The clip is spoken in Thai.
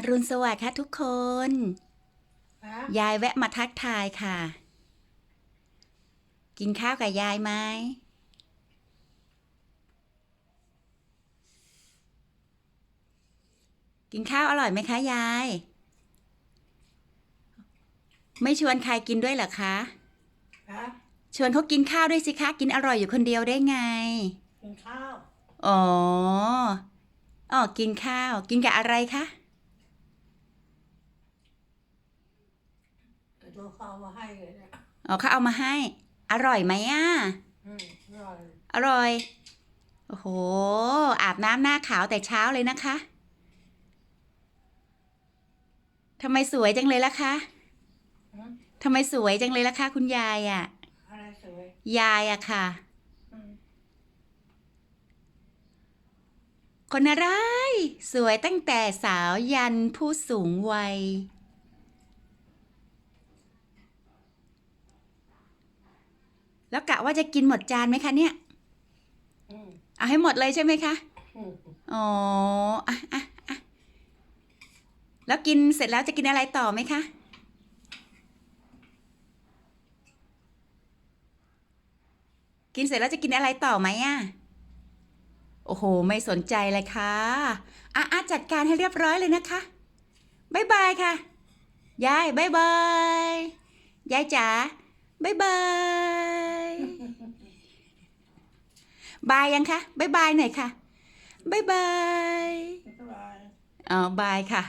อรุณสวัสดิ์ค่ะทุกคนฮะยายแวะมาทักทายค่ะ กินข้าวกับยายไหมกินข้าวอร่อยไหมคะยาย ไม่ชวนใครกินด้วยเหรอคะฮะชวนเขากินข้าวด้วยสิคะ กินอร่อยอยู่คนเดียวได้ไง กินข้าว อ๋อ อ๋อ กินข้าว กินกับอะไรคะ เดี๋ยวตัวเขาเอามาให้เลยเนี่ยอ๋อเขาเอามาให้ อร่อยไหมอะ อืมอร่อยอร่อย โอ้โห อาบน้ำหน้าขาวแต่เช้าเลยนะคะ ทำไมสวยจังเลยล่ะคะ อืมทำไมสวยจังเลยล่ะคะ คุณยายอะ่ะ อะไรสวยยายอะค่ะ อืมคนอะไร สวยตั้งแต่สาวยันผู้สูงวัย แล้วกะว่าจะกินหมดจานไหมคะเนี่ยอืมเอาให้หมดเลยใช่ไหมคะอืมอ๋ออะอะอะแล้วกินเสร็จแล้วจะกินอะไรต่อไหมคะกินเสร็จแล้วจะกินอะไรต่อไหมอะ โอ้โห ไม่สนใจเลยค่ะอะอะจัดการให้เรียบร้อยเลยนะคะบายบายค่ะ ยายบายบาย ยายจ๋าบายบาย บายยังคะบายบายหน่อยค่ะบายบายไม่เป็นไรอ๋อบายค่ะ